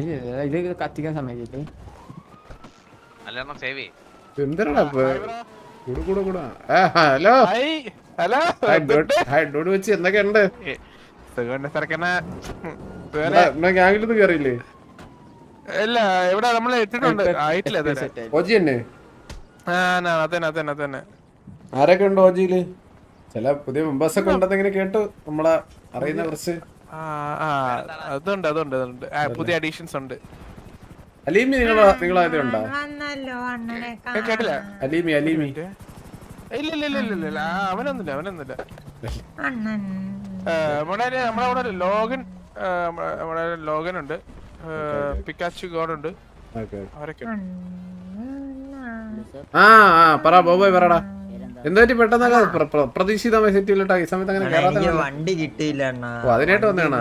ഇല്ല, ഇത് കത്തിക്കാൻ നല്ലോണം സേവ് ചെയ്യും. എന്തിനാ കൂടെ കൂടെ കൂടെ. ഹലോ? ഹലോ? വെച്ച് എന്തൊക്കെയുണ്ട്? ഗ്യാങ്ങിലൊന്നും ഇല്ല ഇവിടെ നമ്മൾ ഇട്ടിട്ടുണ്ട്. ആയിട്ടില്ല. ഓജി തന്നെ? അതന്നെ അതന്നെ അതന്നെ. ആരൊക്കെ ഉണ്ട് ഓജിയിൽ? ചില പുതിയ മെമ്പേഴ്സ് ഒക്കെ ഉണ്ടെന്ന് ഇങ്ങനെ കേട്ടു നമ്മളെ അറിയുന്ന കുറച്ച് അതുണ്ട് അതുണ്ട് അതുണ്ട്. പുതിയ അഡീഷൻസ് ഉണ്ട്. അലീമി നിങ്ങൾ നിങ്ങൾ ആദ്യം ഉണ്ടോ വന്നല്ലോ അണ്ണനെ കേട്ടില്ല? അലീമി അലീമി. ഇല്ല ഇല്ല ഇല്ല ഇല്ല ഇല്ല, അവനൊന്നുമില്ല അവനൊന്നുമില്ല നമ്മുടെ നമ്മുടെ അവിടെ ലോഗൻ നമ്മുടെ- ലോഗിൻ ഉണ്ട് പിക്കാച്ചു ഗോഡ് ഉണ്ട് ഓക്കെ. അവരൊക്കെ. ആ ആ പറ ബോബോയ് പറടാ. എന്താ പെട്ടെന്നൊക്കെ പ്രതീക്ഷിതമായി സെറ്റ് പ്രതീക്ഷിതമായ സെറ്റിലോട്ടാ ഈ സമയത്ത് അങ്ങനെ വണ്ടി കിട്ടിയില്ല അതിനായിട്ട് വന്നാണ്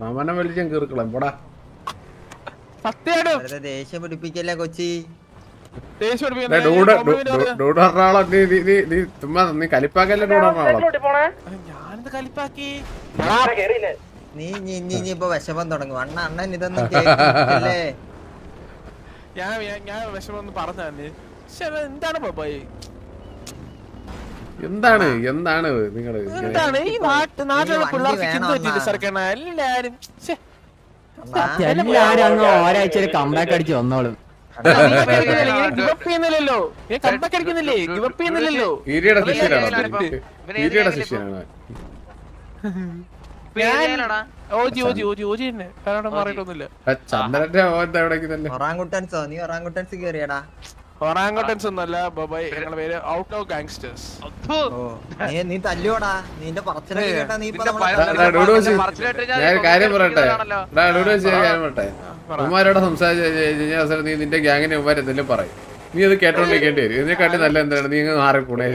മാമനെ വിളിച്ചാൽ കീർക്കളം പോടാ. ദേഷ്യം പിടിപ്പിക്കല്ലേ കൊച്ചി? നീ നീ നീ നീ ചുമ്മാ നീ കലിപ്പാക്കല്ലേ ഡൂഡ് പറഞ്ഞാളോ ഞാനിത് കലിപ്പാക്കി നീ നീ നീ നീ ഇപ്പൊ വിഷമം തുടങ്ങും അണ്ണ അണ്ണൻ ഇതൊന്നും കേട്ടില്ലേ ഞാൻ ഞാൻ- ഞാൻ വിഷമം ഒന്ന് പറഞ്ഞു പക്ഷെ എന്താണ് ബോബോയ് എന്താണ് എന്താണ് നിങ്ങൾ ഇങ്ങനെ? എന്താണ് ഈ നാട്ട് നാട്ടിലുള്ള വണ്ടി പിള്ളേർക്ക് വേണം പറ്റിയില്ല. സർക്കാർ എല്ലാരും ശ്ശെ, അണ്ണാ, എല്ലാരും അങ്ങ് ഒരാഴ്ച കമ്പാക്ക് അടിച്ച് വന്നോളും comeback അടിക്കുന്നില്ല, ഇങ്ങനെ give up ചെയ്യുന്നില്ലല്ലോ ഞാൻ കമ്പക്ക് അടിക്കുന്നില്ലേ ഗിവ് അപ്പ് ചെയ്യുന്നില്ലല്ലോ ഈരിയുടെ ശിഷ്യനാണോ ഇവനെ ഈരിയുടെ ഏതിലാ ശിഷ്യനാണോ ചന്ദ്രന്റെ എവിടേക്ക് തന്നെ ഒറാങ്കുട്ടൻസോ? നീ ഒറാങ്കുട്ടൻസ് കേറിയടാ. ഒറാങ്കോട്ടൻസ് ഒന്നല്ല ബോബോയ് പേര് ഔട്ട് ഓഫ് ഗാങ്സ്റ്റേഴ്സ് നീ തല്ലുവോടാ. നിന്റെ ഞാൻ കാര്യം പറയട്ടെ? ഞാൻ കാര്യം പറയട്ടെ? ഉമ്മാരോട് സംസാരിച്ചു കഴിഞ്ഞാൽ അവസരം നീ നിന്റെ ഗ്യാങ്ങിനെ ഉമ്മാരെന്തെങ്കിലും പറയും. നീ അത് കേട്ടോണ്ടിരിക്കേണ്ടി വരും. ഇതിനെക്കാട്ടി നല്ല എന്താണ്? നീ അങ്ങ് മാറിക്കൂടെ?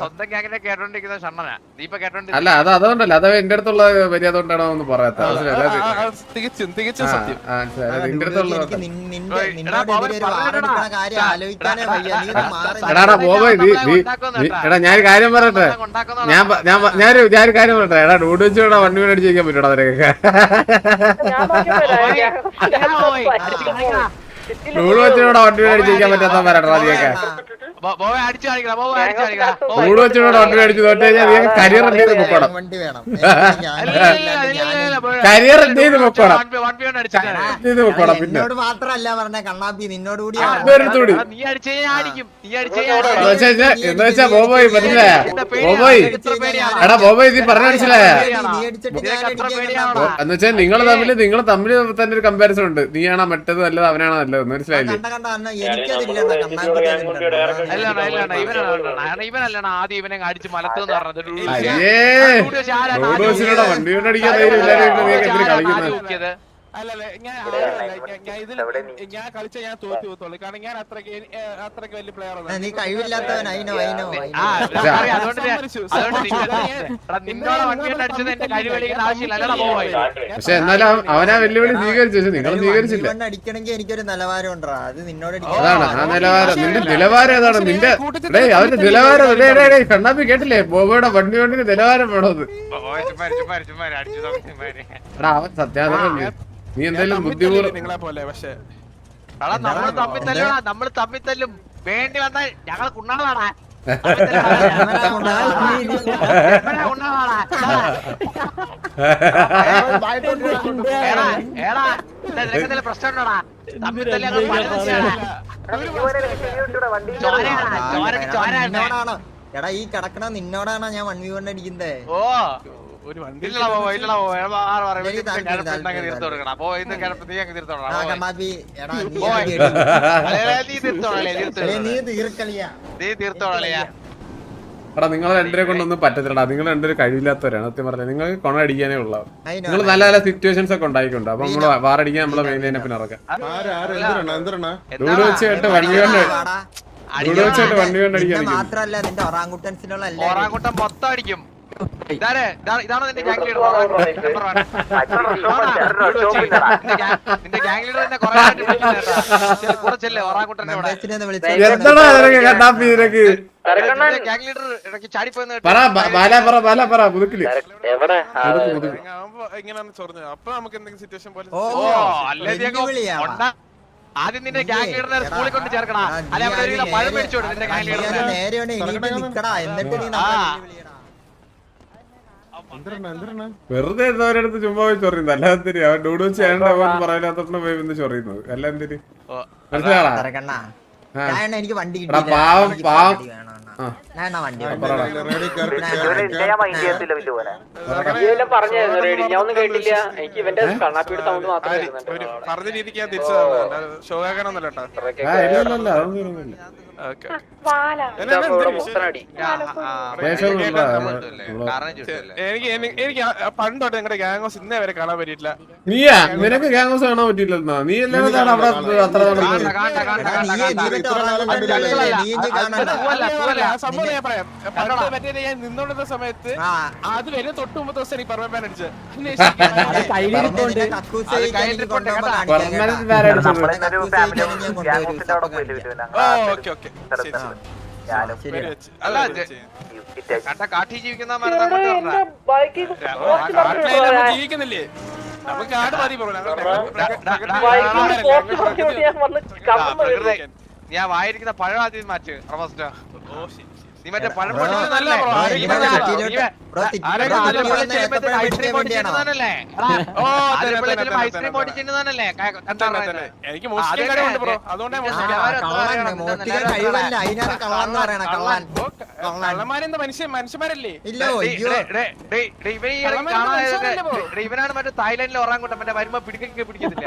സ്വന്തം ഗ്യാങ്ങിനെ കേട്ടോണ്ടിരിക്കുന്ന ഷണ്ണനാ. നീ ഇപ്പൊ കേട്ടോണ്ടി അല്ല അത് അതുകൊണ്ടല്ല. അത് എന്റെ അടുത്തുള്ള മര്യാദ കൊണ്ടാണോ എന്ന് പറയാത്ത തികച്ചും തികച്ചും സത്യം. നിന്റെ അടുത്തുള്ള നീ എടാടാ ബോബോയ് നീ എടാ ഞാൻ കാര്യം പറയട്ടെ? ഞാൻ ഞാൻ ഞാൻ കാര്യം പറയട്ടെ? എടാ ഡൂഡ് വെച്ചോടാ വണ്ടി വേണ്ടി ചെയ്യാൻ പറ്റൂടാ അവരൊക്കെ ഡൂഡ് വെച്ചോടാ വണ്ടി അടിച്ചിരിക്കാൻ പറ്റാത്ത നീയൊക്കെ അടിച്ചു കാണിക്കടാ ബോബ അടിച്ചു കഴിഞ്ഞാൽ കരിയർ എന്ത് ചെയ്ത് പൊക്കോണം? വണ്ടി വേണം. കരിയർ എന്ത് ചെയ്ത് പൊക്കോണം? ചെയ്ത് പൊക്കോണം പിന്നെ? മാത്രല്ല പറഞ്ഞ കണ്ണാപ്പി നിന്നോട് കൂടി വേറെടുത്തുകൂടി നീ അടിച്ചേ ഞാൻ അടിക്കും നീ അടിച്ചേ എന്ന് വെച്ചാ വെച്ചാ ബോബോയ് മനസ്സിലായ ബോബോയ്. എടാ ബോബോയ് പറഞ്ഞ മനസ്സിലായ? നീ അടിച്ചിട്ട് ഞാൻ നിനക്ക് പേടിയാണോ? കണ്ണാ. എന്ന് വെച്ചാൽ നിങ്ങൾ തമ്മിൽ നിങ്ങൾ തമ്മിൽ തന്നെ ഒരു കമ്പാരിസൺ ഉണ്ട്. നീയാണോ മറ്റത് നല്ലത് അവനാണോ നല്ലത് മനസ്സിലായില്ലേ? ഇവനല്ലണ ആദ്യം ഇവനെ അടിച്ച് പറഞ്ഞത്. വണ്ടി ധൈര്യം ഇല്ലാതെ കളിക്കുന്നത് അല്ലല്ല ഞാൻ ആരുമല്ല. ഞാൻ- ഞാൻ ഇതിൽ ഞാൻ കളിച്ച ഞാൻ തോറ്റു പോകത്തുള്ളൂ. കാരണം ഞാൻ അത്രയ്ക്ക് അത്രയ്ക്ക് വലിയ പ്ലെയർ നീ കഴിവില്ലാത്തവൻ അയിനോ അയിനോ ആ, അയിനോ. അതുകൊണ്ട് ഞാൻ- അതുകൊണ്ട് നിന്നെ- എടാ, നിന്നോട് വണ്ടി കൊണ്ട് അടിച്ചത് എന്റെ കഴിവ് കളിക്കുന്ന ആവശ്യമില്ല. അല്ലടാ പോയി പക്ഷെ എന്നാലും അവനാ വെല്ലുവിളി സ്വീകരിച്ചു നിങ്ങൾ സ്വീകരിച്ചില്ല. അടിക്കണമെങ്കിൽ എനിക്കൊരു നിലവാരം ഉണ്ടാ അത് നിന്നോട് അതാണ് ആ നിലവാരം. നിന്റെ നിലവാരം ഏതാണ്? നിന്റെ ഡേ അവന്റെ നിലവാരം കണ്ണാപ്പി കേട്ടില്ലേ? ബോബോയുടെ വണ്ടി വണ്ടിന് നിലവാരം വേണത് അവൻ സത്യാഗ്രഹം നീ എന്തായാലും ബുദ്ധിപൂർവം നിങ്ങളെ പോലെ പക്ഷെ. എടാ നമ്മൾ തമ്മിൽ തല്ലുവാ നമ്മൾ തമ്മിൽ തല്ലും. വേണ്ടി വന്നാൽ ഞങ്ങൾ കുണ്ണാളാടാ. തമ്മിൽ തല്ലി ഞങ്ങൾ എടാ ഈ കിടക്കണ നിന്നോടാണോ ഞാൻ വൺ വി വണ് അടിക്കുന്നേ ഓ. ഒരു വണ്ടി ഇല്ലടാ പോ ഇല്ലടാ പോ ആറ് പറയും എനിക്ക് താല്പര്യം, താല്പര്യം. തീർത്തു കൊടുക്കണം പോ ഇന്ന് കിടപ്പ് നീ അങ്ങ് ആ തീർത്തോളാം കണ്ണാപ്പി എടാ നീ പോയി. നീ നീ തീർക്കളിയാ. നീ എടാ നിങ്ങൾ രണ്ടുപേരെ കൊണ്ടൊന്നും പറ്റത്തില്ലടാ. നിങ്ങൾ രണ്ടുപേരും കഴിവില്ലാത്തവരാണ് സത്യം പറഞ്ഞത് നിങ്ങൾക്ക് കൊണ അടിക്കാനേ ഉള്ളു. നിങ്ങൾ നല്ല നല്ല സിറ്റുവേഷൻസ് ഒക്കെ ഉണ്ടായിക്കൊണ്ട് അപ്പൊ നമ്മൾ വാറടിക്കാൻ നമ്മളെ മെയിൻ ലൈനപ്പിന് ഇറക്കാം ഡൂഡ് വെച്ച് കേട്ട് വണ്ടി കൊണ്ട് വാടാ. ഡൂഡ് വെച്ച് കേട്ട് വണ്ടി കൊണ്ട് നിന്നെ അടിക്കാൻ നിൽക്കുന്നു. മാത്രല്ല നിന്റെ ഒറാങ്കുട്ടൻസിനുള്ള എല്ലാ ഓറാങ്കുട്ടം മൊത്തം അടിക്കും. ഇതാണ് നിന്റെ ഗ്യാങ് ലീഡർ നിന്റെ ഗ്യാങ് ലീഡർ തന്നെ കുറെ. കൂടെ ചെല്ലേ നിനക്ക് ഗ്യാങ് ലീഡർ ഇടയ്ക്ക് ചാടിപ്പോയെന്ന് ഇങ്ങനെയാണ് ചൊറിഞ്ഞത് അപ്പൊ നമുക്ക് എന്തെങ്കിലും സിറ്റുവേഷൻ പോലെ ആദ്യം നിന്റെ ഗ്യാങ് ലീഡറിനെ സ്കൂളിൽ കൊണ്ട് ചേർക്കണ. അല്ലെ പഴം നേരെ- മേടിച്ചോട് നിന്റെ ഗ്യാങ് ലീഡറിനെ നേരെയാണ് നിക്കടാ. എന്നിട്ട് നീ നമ്മളെ വിളിയടാ. വെറുതെ അവരടുത്ത് ചുമ്മാ പോയി ചൊറിയുന്നു അല്ലാതെ? അവൻ ഡൂഡു ചെയ്യേണ്ട പറയാത്തോണ്ട് പോയി വന്ന് ചൊറിയുന്നത്. അല്ല എന്തിരി എനിക്ക് വണ്ടി. പാവം, എനിക്ക് പറഞ്ഞ രീതിക്ക് ഞാൻ തന്നു എനിക്ക് എനി- എനിക്ക് ആ- ആ പണ്ട് തൊട്ട് നിങ്ങളുടെ ഗാംഗോസ് ഇന്നേ വരെ കാണാൻ പറ്റിയിട്ടില്ല. നീയാ? നിനക്ക് ഗാംഗോസ് കാണാൻ പറ്റില്ലെന്നാ നീ എല്ലാം അവിടെ അത്ര സംഭവം ഞാൻ പറയാം. പണ്ട് മറ്റേ ഞാൻ നിന്നോണ്ടിരുന്ന സമയത്ത് ആ. അത് വരെ തൊട്ട് മുമ്പത്തെ ദിവസം എനിക്ക് പറഞ്ഞ പാൻ അടിച്ചത്. Okay okay. ശരി. ശരി. കണ്ട കാട്ടി ജീവിക്കുന്ന ജീവിക്കുന്നില്ലേ നമുക്ക് കാട് മതി ഞാൻ വായിരിക്കുന്ന പഴം ആദ്യം മാറ്റ് റമസ്റ്റ നീ മറ്റേ പഴം ബ്രോ, നീ മറ്റേ- നീ ആരെങ്കിലും? ഓ തന്നെ, ആലപ്പുഴ തന്നെ, ചെല്ലുമ്പോ തന്നെ, ഐസ്ക്രീം തന്നെ. ക- എന്താ തന്നെ, തന്നെ. എനിക്ക് മോഷ്ടിക്കാൻ അതൊക്കെ കഴിവുണ്ട് ബ്രോ അതെ. അതുകൊണ്ടാണ് ആ, മോഷ്ടിക്കാൻ. മോഷ്ടിക്കാൻ കള്ളൻ മോഷ്ടിക്കാൻ കഴിവല്ല അതിനാണ് കള്ളൻ എന്ന് പറയണ കള്ളൻ കള്ളന്മാരെന്താ മനുഷ്യന്മാരല്ലേ ഇല്ല ഡേയ്, അയ്യോ ഡേയ്, ഡേയ്, ഡേയ്, ഡേയ്, ഇവനെ ഈ ഇടയ്ക്ക് കള്ളന്മാരെ കാണാതെ മനുഷ്യരല്ലേ ബ്രോ? ഡേയ്, ഇവനാണ് മറ്റേ മറ്റേ വരുമ്പോ പിടിക്കൊക്കെ പിടിക്കത്തില്ല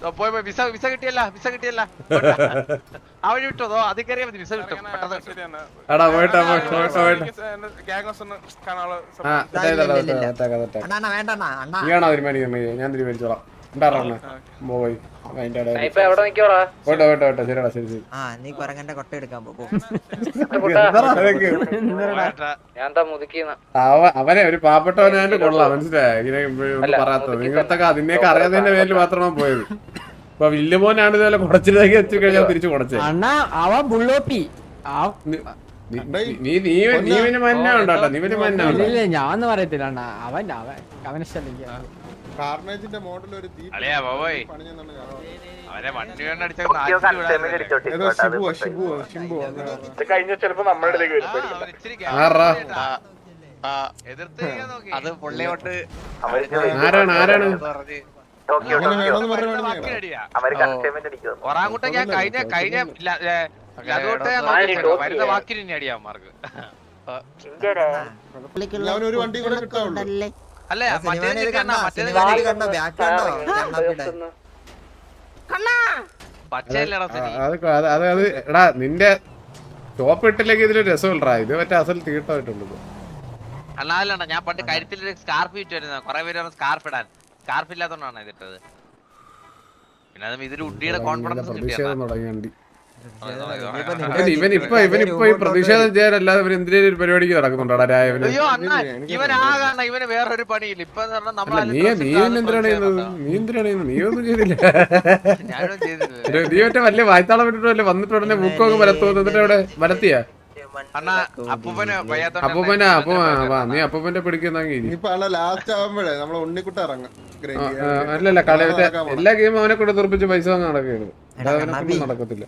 അത് ആ. പോയി പോയി വിസ വിസ കിട്ടിയല്ല വിസ കിട്ടിയല്ല. ആ വിട്ടോ. അതോ അത് കയറിയാ മതി വിസ കിട്ടും. എടാ പോയിട്ടാ പോയിട്ട് പോയിട്ട്. പോയിട്ട് ആ. അവനെ വണ്ടി കൊണ്ട് അടിച്ചാൽ നാട്ടിൽ ഏതോ ഷിബു ഷിബു ഷിബു ആറാ എതിർത്ത് ചെയ്യാൻ നോക്കി. അത് പുള്ളി കൊണ്ട് ആരാണ് ആരാണ് അങ്ങനെ വേണമെന്ന് പറഞ്ഞു വേണമെന്ന് വാക്കിനടിയാ. ഒറാങ്കുട്ടൻ ഞാൻ കഴിഞ്ഞ കഴിഞ്ഞ തിരിച്ചു ഏ, അതുകൊണ്ട് ഞാൻ അവൻ അവൻ വാക്കിന് ഇനി അടിയാമാർക്ക് മോഡൽ ഒരു വണ്ടി കൂടെ കിട്ടാവുള്ളൂ അല്ല മറ്റേത് സിനിമയിൽ കിട്ടിയെന്നാ, കണ്ടോ കഴിഞ്ഞ സിനിമയിൽ അത് അത് എടാ നിന്റെ ടോപ്പ് ഇട്ടില്ലെങ്കിൽ ഇതിൽ രസമില്ലടാ ഇത് മറ്റേ അസൽ തീട്ടായിട്ടുള്ളത് അല്ലാതെ ഞാൻ പണ്ട് കരുത്തിൽ ഒരു സ്കാർഫ് ഇട്ടുവരുന്ന കുറെ പേര് സ്കാർഫ് ഇടാൻ. സ്കാർഫ് ഇല്ലാത്തോണ്ടാണ് ഇതിട്ടത് പിന്നെ അത് ഇതിൽ ഉഡിയുടെ കോൺഫിഡൻസ് തുടങ്ങിയണ്ടി ഇനിയിപ്പോ ഇവൻ ഇവൻ ഇപ്പൊ ഇവൻ ഇപ്പൊ ഈ പ്രതിഷേധം ചെയ്യാനല്ലാതെ ഇവൻ എന്തിനേലും ഒരു പരിപാടിക്ക് നടക്കുന്നുണ്ടോടാ രായവന് അയ്യോ അണ്ണാ ഇവൻ ആകാണ ഇവന് വേറൊരു പണിയില്ല. ഇപ്പൊ നീ നീ പിന്നെ എന്തിനാണ് ചെയ്യുന്നത്? നീ എന്തിനാണ് ചെയ്യുന്നത്? നീ ഒന്നും ചെയ്തില്ല. ഞാനും ചെയ്തില്ല ഒരു- നീ മറ്റേ വലിയ വായ്ത്താളം വിട്ടിട്ടല്ലേ വന്നിട്ട് ഉടനെ ബുക്കൊക്കെ വലത്തു എന്നിട്ട് അവിടെ വലത്തിയാ അണ്ണ അപ്പൂപ്പന് അപ്പൂ വാ നീ അപ്പൂപ്പന്റെ പിടിക്കുന്നെങ്കിൽ. അല്ലല്ല കളി എല്ലാ ഗെയിമും അവനെ കൂടെ തുറപ്പിച്ച് പൈസ ഒന്നും നടക്കരുത്. നടക്കത്തില്ല.